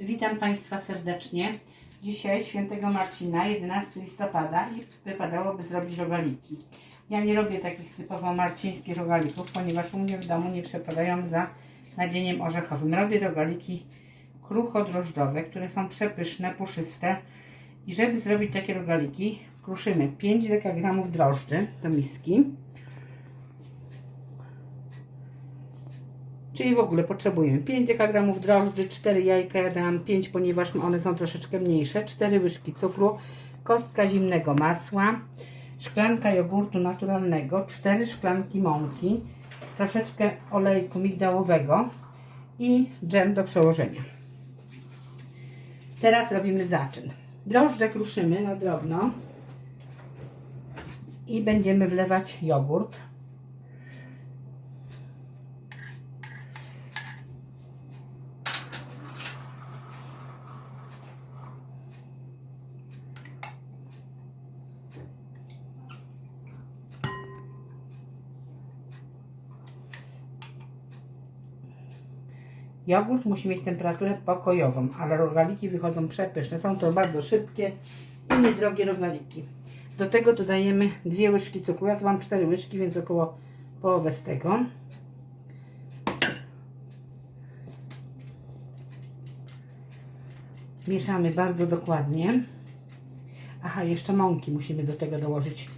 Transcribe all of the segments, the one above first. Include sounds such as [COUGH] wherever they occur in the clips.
Witam Państwa serdecznie. Dzisiaj świętego Marcina, 11 listopada i wypadałoby zrobić rogaliki. Ja nie robię takich typowo marcińskich rogalików, ponieważ u mnie w domu nie przepadają za nadzieniem orzechowym. Robię rogaliki kruchodrożdżowe, które są przepyszne, puszyste. I żeby zrobić takie rogaliki, kruszymy 5 dekagramów drożdży do miski. Czyli w ogóle potrzebujemy 5 dekagramów drożdży, 4 jajka, ja dałam 5, ponieważ one są troszeczkę mniejsze, 4 łyżki cukru, kostka zimnego masła, szklanka jogurtu naturalnego, 4 szklanki mąki, troszeczkę olejku migdałowego i dżem do przełożenia. Teraz robimy zaczyn. Drożdże kruszymy na drobno i będziemy wlewać jogurt. Jogurt musi mieć temperaturę pokojową, ale rogaliki wychodzą przepyszne. Są to bardzo szybkie i niedrogie rogaliki. Do tego dodajemy dwie łyżki cukru. Ja tu mam cztery łyżki, więc około połowę z tego. Mieszamy bardzo dokładnie. Aha, jeszcze mąki musimy do tego dołożyć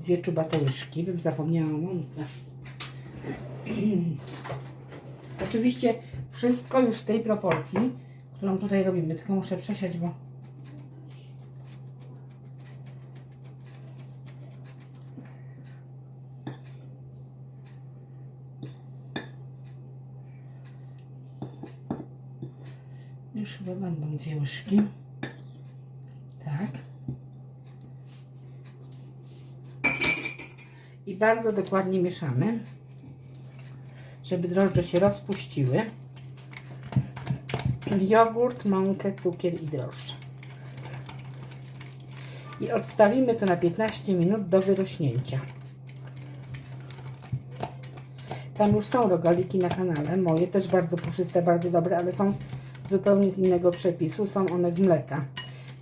dwie czubate łyżki. Bym zapomniała o mące. [CLEARS THROAT] Oczywiście wszystko już z tej proporcji, którą tutaj robimy, tylko muszę przesiać, bo już chyba będą dwie łyżki. Tak. I bardzo dokładnie mieszamy żeby drożdże się rozpuściły. Jogurt, mąkę, cukier i drożdże. I odstawimy to na 15 minut do wyrośnięcia. Tam już są rogaliki na kanale, moje też bardzo puszyste, bardzo dobre, ale są zupełnie z innego przepisu, są one z mleka.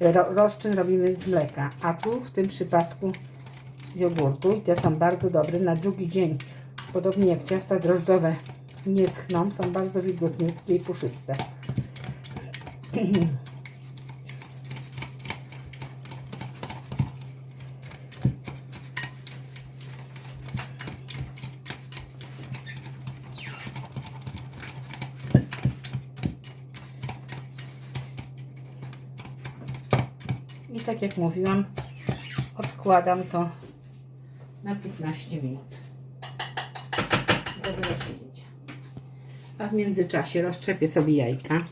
Ro rozczyn robimy z mleka, a tu w tym przypadku z jogurtu i te są bardzo dobre. Na drugi dzień podobnie jak ciasta drożdżowe nie schną, są bardzo wilgotniutkie i puszyste. I tak jak mówiłam, odkładam to na 15 minut do wyrośnięcia. A w międzyczasie rozczepię sobie jajka.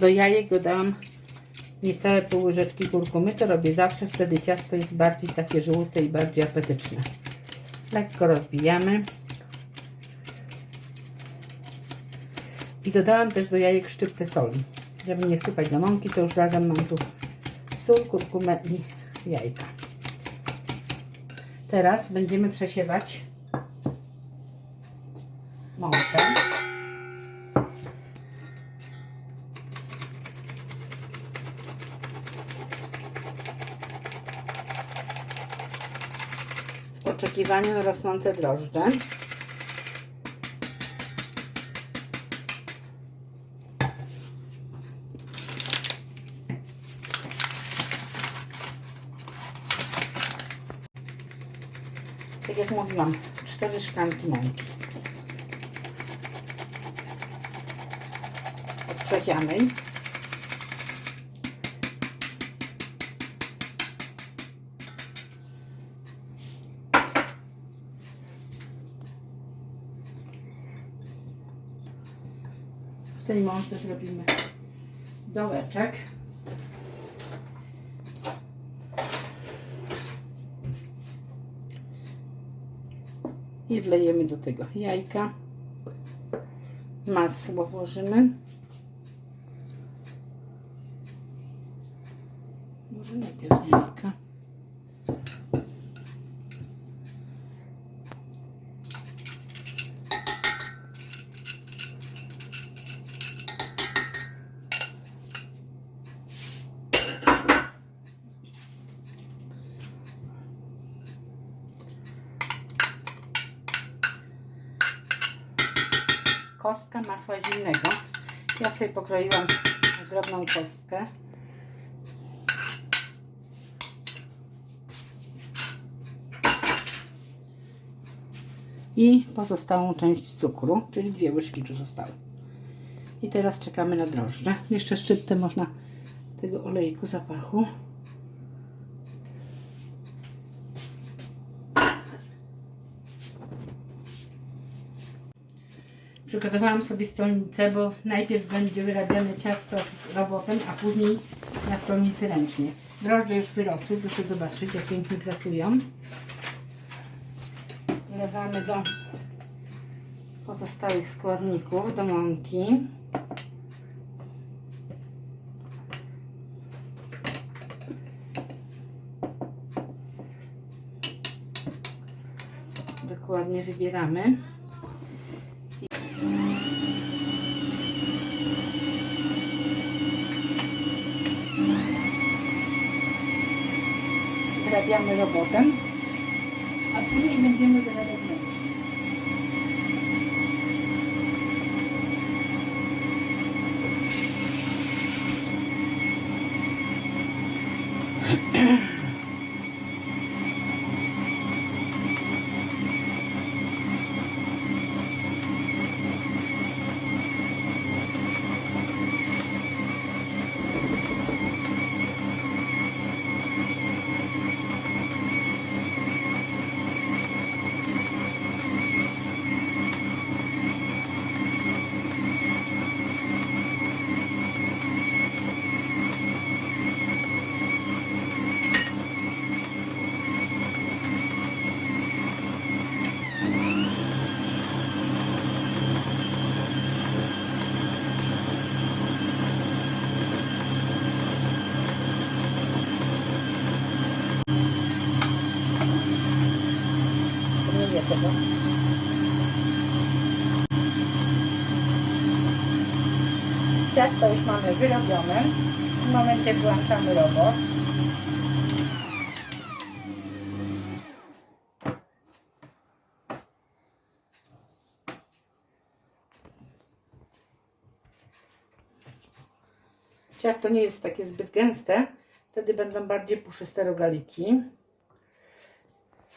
Do jajek dodałam niecałe pół łyżeczki kurkumy. To robię zawsze, wtedy ciasto jest bardziej takie żółte i bardziej apetyczne. Lekko rozbijamy. I dodałam też do jajek szczyptę soli. Żeby nie wsypać do mąki, to już razem mam tu sól, kurkumę i jajka. Teraz będziemy przesiewać mąkę. W oczekiwaniu rosnące drożdże. Tak jak mówiłam, 4 szklanki mąki. Odprzedzianej. Mące zrobimy dołeczek. i wlejemy do tego jajka. Masło włożymy. Może najpierw jajka. Kostka masła zimnego. Ja sobie pokroiłam drobną kostkę. I pozostałą część cukru, czyli dwie łyżki tu zostały. I teraz czekamy na drożdże. Jeszcze szczyptę można tego olejku zapachu. Przygotowałam sobie stolnicę, bo najpierw będzie wyrabiane ciasto robotem, a później na stolnicy ręcznie. Drożdże już wyrosły, proszę zobaczyć jak pięknie pracują. Wlewamy do pozostałych składników, do mąki. Dokładnie wybieramy. Wyrabiamy robotem, a później będziemy wyrabiać ręcznie. Nie Ciasto już mamy wyrobione. W momencie włączamy robot. Ciasto nie jest takie zbyt gęste, wtedy będą bardziej puszyste rogaliki.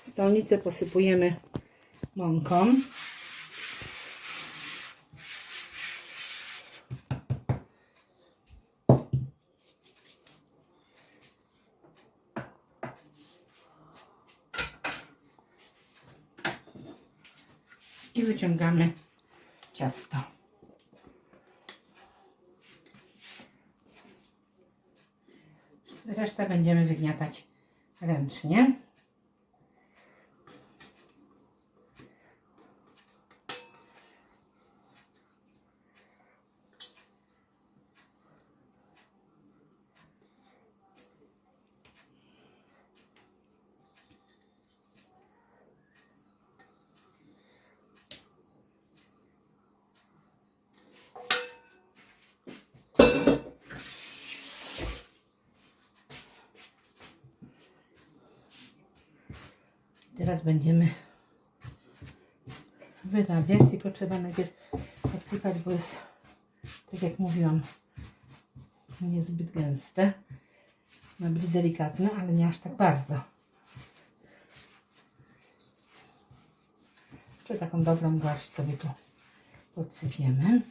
Stolnicę posypujemy mąką. I wyciągamy ciasto. Resztę będziemy wygniatać ręcznie. Teraz będziemy wyrabiać, tylko trzeba najpierw podsypać, bo jest, tak jak mówiłam, niezbyt gęste. Ma być delikatne, ale nie aż tak bardzo. Jeszcze taką dobrą garść sobie tu podsypiemy.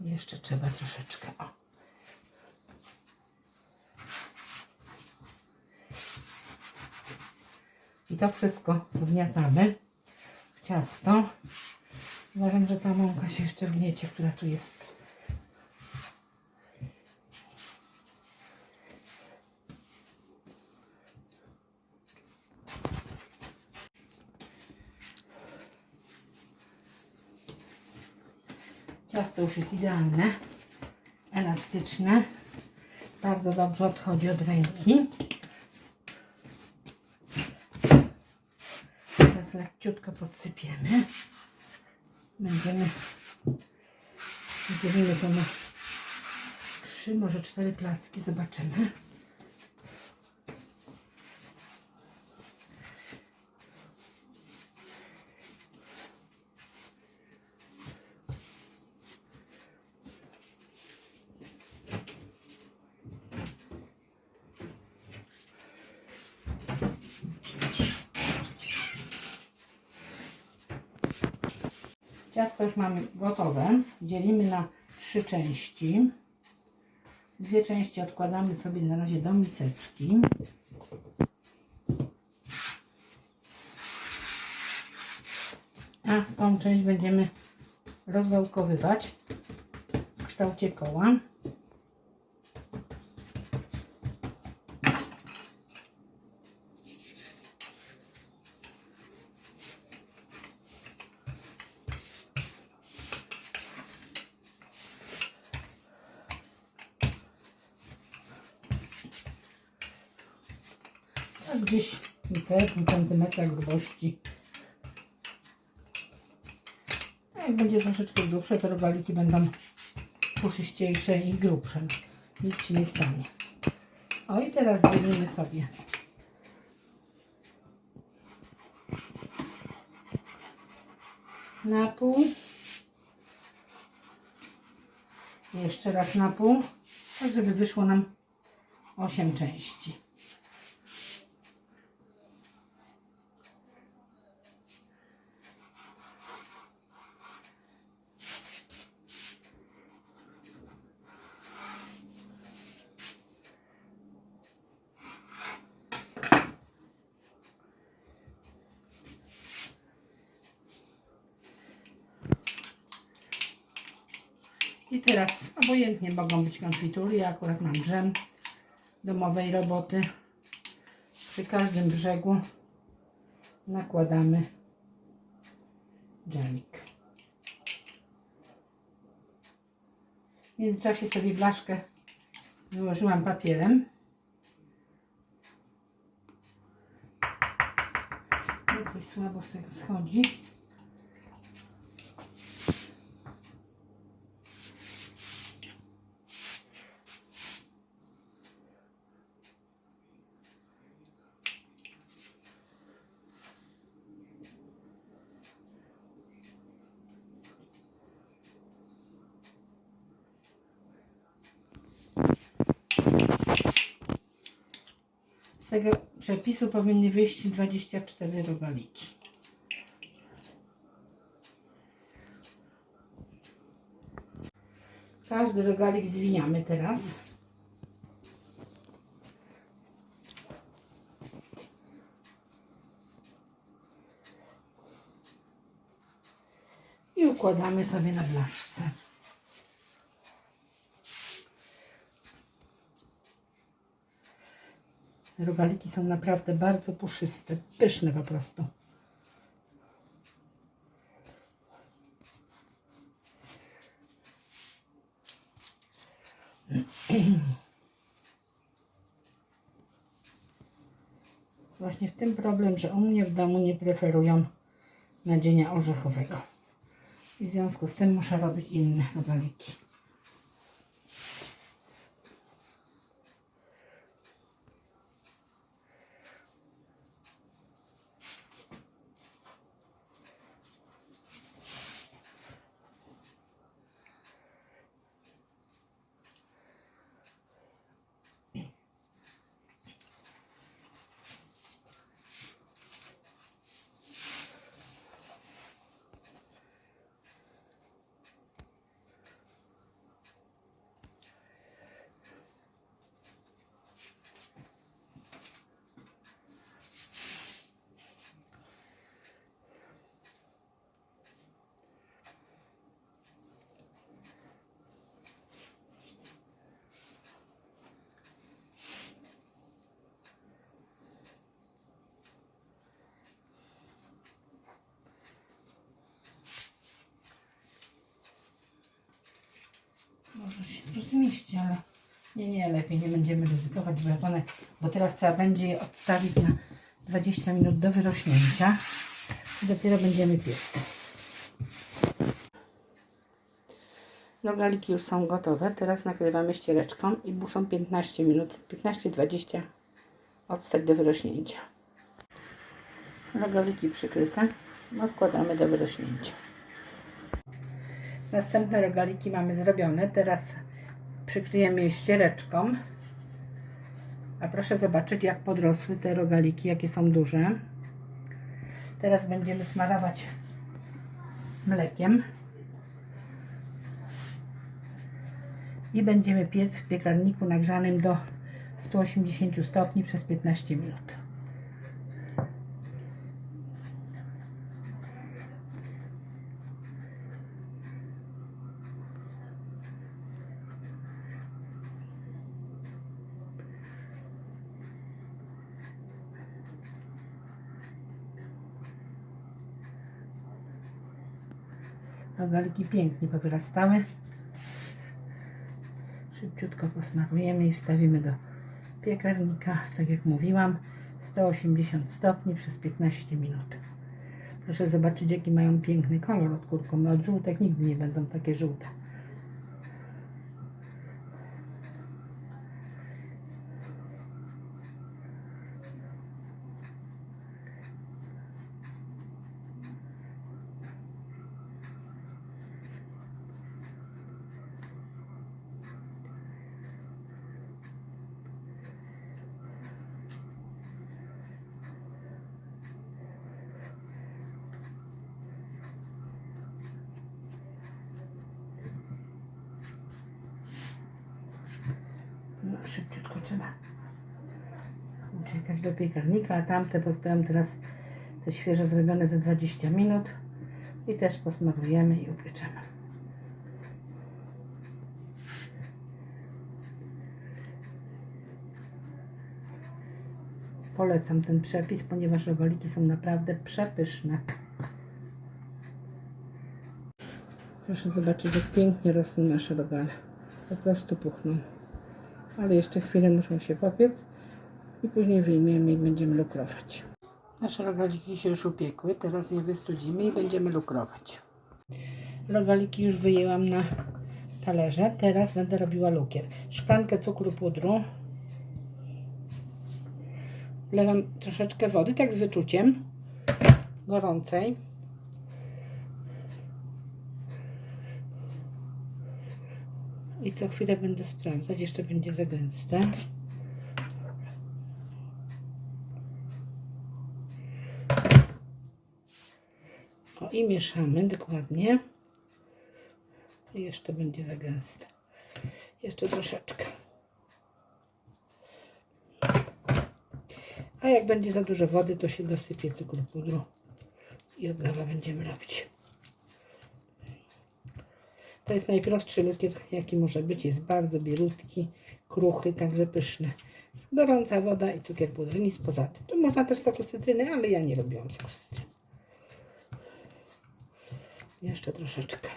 Jeszcze trzeba troszeczkę. O. I to wszystko wgniatamy w ciasto. Uważam, że ta mąka się jeszcze wgniecie, która tu jest. Ciasto już jest idealne, elastyczne. Bardzo dobrze odchodzi od ręki. Teraz leciutko podsypiemy. Będziemy Dzielimy to na trzy, może cztery placki. Zobaczymy. Ciasto już mamy gotowe. Dzielimy na trzy części. Dwie części odkładamy sobie na razie do miseczki. A tą część będziemy rozwałkowywać w kształcie koła. A gdzieś niecałe pół centymetra grubości. Jak będzie troszeczkę grubsze, to rogaliki będą puszyściejsze i grubsze. Nic się nie stanie. O i teraz dzielimy sobie na pół. Jeszcze raz na pół, tak żeby wyszło nam 8 części. I teraz obojętnie mogą być konfitury. Ja akurat mam dżem domowej roboty. Przy każdym brzegu nakładamy dżemik. W międzyczasie sobie blaszkę wyłożyłam papierem. Coś słabo z tego schodzi. Z tego przepisu powinny wyjść 24 rogaliki. Każdy rogalik zwijamy teraz. I układamy sobie na blaszce. Rogaliki są naprawdę bardzo puszyste, pyszne po prostu. [CLEARS THROAT] Właśnie w tym problem, że u mnie w domu nie preferują nadzienia orzechowego. I w związku z tym muszę robić inne rogaliki. Tu zmieści, ale Nie, nie, lepiej nie będziemy ryzykować, bo one, bo teraz trzeba będzie je odstawić na 20 minut do wyrośnięcia i dopiero będziemy piec. Rogaliki już są gotowe, teraz nakrywamy ściereczką i muszą 15 minut, 15-20 odstać do wyrośnięcia. Rogaliki przykryte, odkładamy do wyrośnięcia. Następne rogaliki mamy zrobione. Teraz przykryjemy je ściereczką. A proszę zobaczyć, jak podrosły te rogaliki, jakie są duże. Teraz będziemy smarować mlekiem. I będziemy piec w piekarniku nagrzanym do 180 stopni przez 15 minut. Rogaliki pięknie powyrastały. Szybciutko posmarujemy i wstawimy do piekarnika, tak jak mówiłam, 180 stopni przez 15 minut. Proszę zobaczyć, jaki mają piękny kolor od kurkumy. Od żółtek nigdy nie będą takie żółte. No, trzeba uciekać do piekarnika, a tamte postoją teraz te świeżo zrobione za 20 minut i też posmarujemy i upieczemy. Polecam ten przepis, ponieważ rogoliki są naprawdę przepyszne. Proszę zobaczyć, jak pięknie rosną nasze rogale. Po prostu puchną. Ale jeszcze chwilę muszą się popiec i później wyjmiemy i będziemy lukrować. Nasze rogaliki się już upiekły, teraz je wystudzimy i będziemy lukrować. Rogaliki już wyjęłam na talerze, teraz będę robiła lukier. Szklankę cukru pudru. Wlewam troszeczkę wody, tak z wyczuciem, gorącej. I co chwilę będę sprawdzać, jeszcze będzie za gęste. O i mieszamy dokładnie. I jeszcze będzie za gęste. Jeszcze troszeczkę. A jak będzie za dużo wody, to się dosypie cukru pudru i od nowa będziemy robić. To jest najprostszy lukier, jaki może być. Jest bardzo bielutki, kruchy, także pyszny. Gorąca woda i cukier pudry, nic poza tym. Tu można też soku cytryny, ale ja nie robiłam soku cytryny. Jeszcze troszeczkę.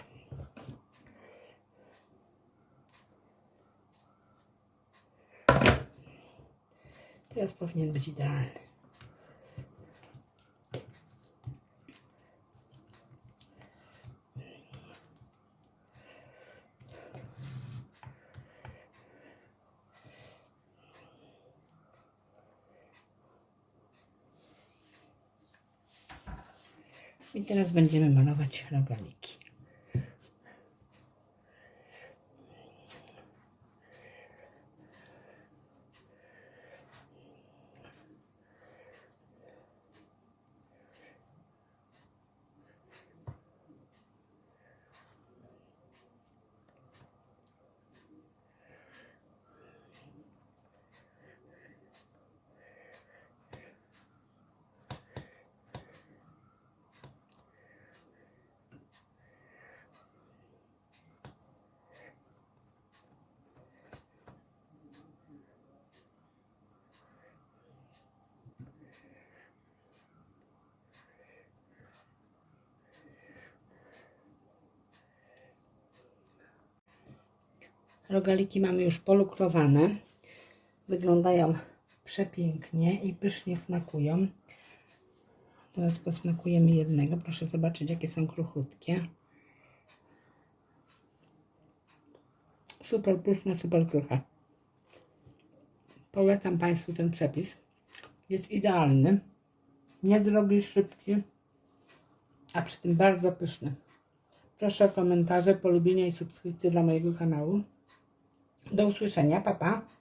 Teraz powinien być idealny. Teraz będziemy malować rogaliki. Rogaliki mamy już polukrowane. Wyglądają przepięknie i pysznie smakują. Teraz posmakujemy jednego. Proszę zobaczyć, jakie są kruchutkie. Super pyszne, super kruche. Polecam Państwu ten przepis. Jest idealny. Niedrogi, szybki, a przy tym bardzo pyszny. Proszę o komentarze, polubienia i subskrypcje dla mojego kanału. Do usłyszenia, papa. Pa.